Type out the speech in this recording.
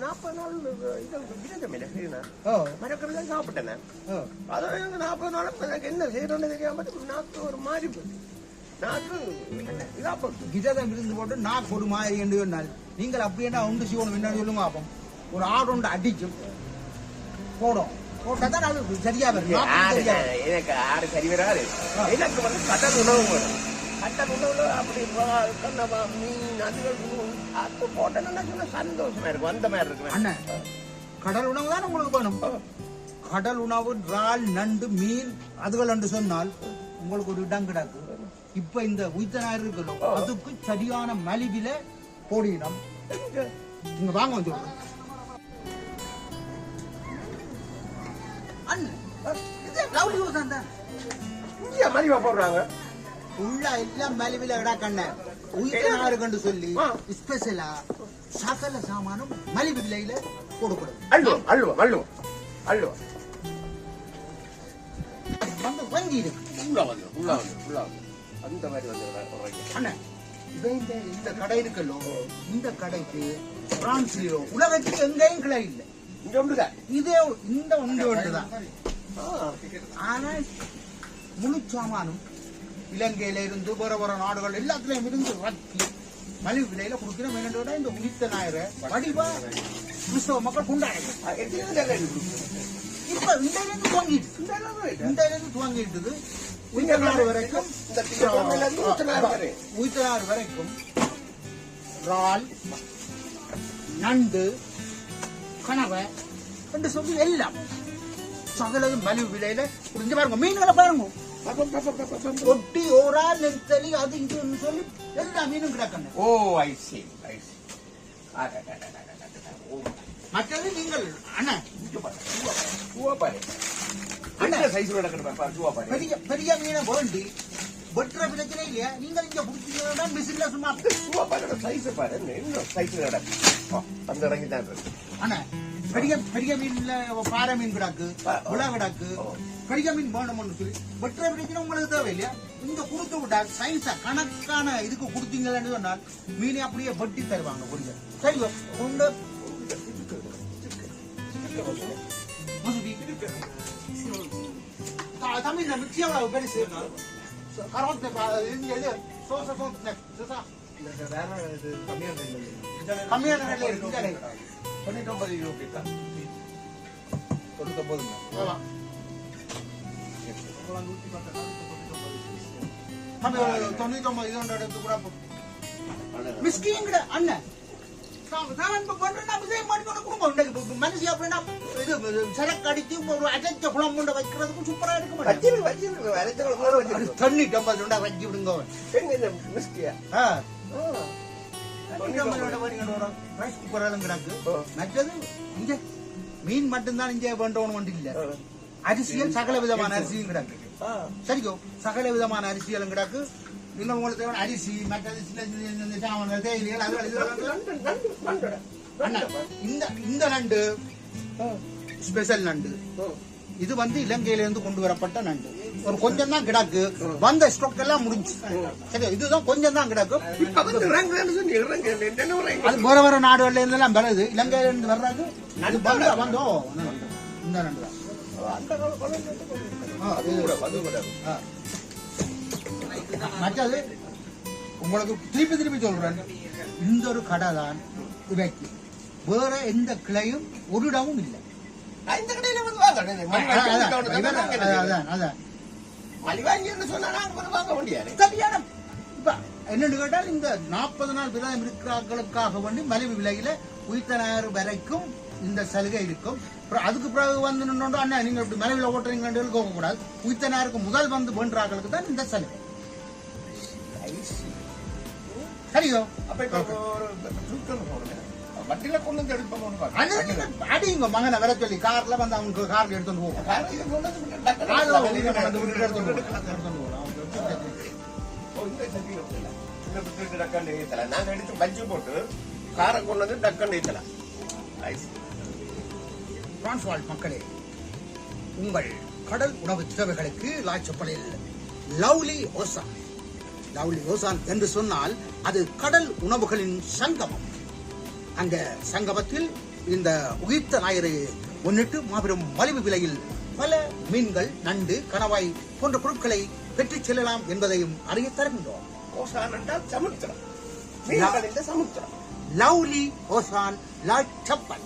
நாற்பது நாள் இது விரதம் ஓ. மறக்கிறது தான் சாப்பிட்டேன் ஓ. அதான் எனக்கு நாற்பது நாள் எனக்கு என்ன செய்யணும்னு தெரியாம நாக்கு ஒரு மாதிரி விரதம் இருந்து போட்டு நான் ஒரு மாதிரி என்று சொன்னால் நீங்கள் அப்படி என்ன உண்டு செய்யணும் என்ன சொல்லுங்க அப்போ. ஒரு ஆடு ஒன்று அடிக்கும். போடும். போட்டா தான் அது சரியா வரும். வரும். எனக்கு ஆடு சரி வராது. எனக்கு வந்து கடல் உணவு வேணும். கடல் உணவுல அப்படி கண்ணவா, மீன் அதுகள் அது சொன்னா சந்தோஷமா இருக்கும் அந்த மாதிரி இருக்கு அண்ணன் கடல் உணவு தான் உங்களுக்கு வேணும். கடல் உணவு இறால் நண்டு மீன் அதுகள் என்று சொன்னால் உங்களுக்கு ஒரு இடம் கிடக்கு. இப்ப இந்த உயிர்த்தனார் இருக்குல்ல அதுக்கு சரியான மலிவில போடினம் நீங்க வாங்க வந்து அண்ணன் இது ரவுடி யோசன் தான் இந்தியா மதிவா போடுறாங்க. உள்ள எல்லாம் மலிவில கிடக்கண்ண உயிர்த்தனாருக்குன்னு சொல்லி ஆ. ஸ்பெஷலா சகல சாமானும் மலிவு விலையில கொடுக்கணும் அள்ளுவா அள்ளுவா அள்ளுவா அள்ளுவா வந்து வங்கி இருக்கு உள்ள வந்து உள்ள வந்து உள்ள வந்து அந்த மாதிரி வந்து. அண்ணா இந்த இந்த கடை இருக்கல்லோ இந்த கடைக்கு பிரான்ஸ்லயோ உலகத்துக்கு எங்கேயும் கிளை இல்லை. இங்க இதே இந்த ஒன்று ஒன்றுதான். ஆனா முழு சாமானும் இலங்கையில இருந்து வேற வேற நாடுகள் எல்லாத்துலயும் இருந்து வத்தி மலிவு விலையில கொடுக்கிற வேண்டோட இந்த உயிர்த்த ஞாயிறு வடிவா கிறிஸ்தவ மக்கள்? இப்ப இந்த இருந்து துவங்கிட்டு இந்த இருந்து துவங்கிட்டு உயிர்த்த நாடு வரைக்கும். உயிர்த்தனார் வரைக்கும் இறால் நண்டு கனவை என்று சொல்லி எல்லாம் சகலது மலிவு விலையில. புரிஞ்சு பாருங்க மீன்களை பாருங்க. ஒட்டி ஓரா நெத்தலி அது இதுன்னு சொல்லி எல்லா மீனும் கிடக்கணும் ஓ ஐ சி ஐ சி மற்றது நீங்கள் அண்ணா. சைஸ் நடக்கணும் சுவா பாரு பெரிய பெரிய மீனை வேண்டி வெட்டுற பிரச்சனை இல்லையா? நீங்கள் இங்க பிடிச்சிங்கன்னா மிஷின்ல சும்மா சுவா பாரு சைஸ் பாரு என்ன சைஸ் நடக்கும் அந்த இறங்கி தான் இருக்கு அண்ணா பெரிய பெரிய மீன்ல பாறை மீன் கிடாக்கு உலா கிடாக்கு. பெரிய மீன் வேணும்னு சொல்லி வெட்டுற பிரச்சனை உங்களுக்கு தேவை இல்லையா இங்க கொடுத்து விட்டா சைஸா கணக்கான இதுக்கு கொடுத்தீங்கன்னு சொன்னால் மீனை அப்படியே வெட்டி தருவாங்க கொஞ்சம் சரி த- தமிழ்ல மிக்சி எவ்வளவு பெருசு இது சோச சோச கம்மியான இருக்கு பண்ணிட்டோம் விலை. தொண்ணூத்தொன்பது ரூபாய் போதுங்க ஆமா. கம்மி கூட மிஸ்கிங்கிற அண்ணன் சா- அப்படின்னா இது சரக்கு அடிச்சு ஒரு குளம் கொண்டு வைக்கிறதுக்கும் சூப்பரா வச்சிருக்கு வச்சிருக்கு தொண்ணூத்தி ஒன்பது உண்டா வச்சு விடுங்க மிஸ்கியா ஆ. தொண்ணூத்தி ஒன்பது உண்டா வாங்கிட்டு வரோம். ரைஸ் குக்கர் எல்லாம் கிடக்கு. மற்றது இங்க மீன் மட்டும்தான் இங்க வேண்டவன் ஒன்று இல்ல. அரிசியல் சகல விதமான அரிசியும் கிடக்கு. சரியோ சகல விதமான அரிசிகளும் கிடக்கு. இன்னும் உங்களுக்கு அரிசி மற்றது சின்ன சாமான் தேயிலைகள் இந்த இந்த நண்டு ஸ்பெஷல் நண்டு. இது வந்து இலங்கையில இருந்து கொண்டு வரப்பட்ட நண்டு. ஒரு கொஞ்சம் தான் கிடக்கு. வந்த ஸ்டாக் எல்லாம் முடிஞ்சு. சரி இதுதான் கொஞ்சம் தான் கிடக்கு. அது வேற வேற நாடுகள்ல இருந்து எல்லாம் வருது இலங்கையில இருந்து வர்றது வந்தோம். இந்த நண்டு. தான். மற்றது உங்களுக்கு திருப்பி திருப்பி சொல்றேன். இந்த ஒரு கடை தான் இவைக்கு. வேற எந்த கிளையும் ஒரு இடமும் இல்லை. இந்த மலிவாங்கின்னு சொன்னா நாங்க வந்து வாங்க முடியாது சரியான இப்ப என்னன்னு கேட்டால் இந்த நாற்பது நாள் விரதம் இருக்கிறார்களுக்காக வேண்டி மலிவு விலையில உயிர்த்தனார் வரைக்கும் இந்த சலுகை இருக்கும். அதுக்கு பிறகு வந்து நின்னோண்டு அண்ணா நீங்க இப்படி மலிவில் ஓட்டுறீங்கன்னு போக கூடாது. உயிர்த்தனாருக்கு முதல் வந்து வேண்டார்களுக்கு தான் இந்த சலுகை. சரியோ? அப்ப வண்டியில கொண்டு வந்து எடுப்போம் அடிங்க மகனை வர சொல்லி கார்ல வந்து அவங்க கார்ல எடுத்துட்டு போவோம். நாங்க எடுத்து பஞ்சு போட்டு காரை கொண்டு வந்து டக்கன் ஏத்தலாம் டிரான்ஸ்வால் மக்களே உங்கள் கடல் உணவு தேவைகளுக்கு லாச்சப்பலில் லவ்லி ஓசான். லவ்லி ஓசான் என்று சொன்னால் அது கடல் உணவுகளின் சங்கமம். அந்த சங்கமத்தில் இந்த உயிர்த்த ஞாயிறு முன்னிட்டு மாபெரும் மலிவு விலையில் பல மீன்கள் நண்டு கணவாய் போன்ற பொருட்களை பெற்றுச் செல்லலாம் என்பதையும் அறிய தருகின்றோம். ஓசான் என்றால் சமுத்திரம். சமுத்திரம். லவ்லி ஓசான் லாட் சப்பல்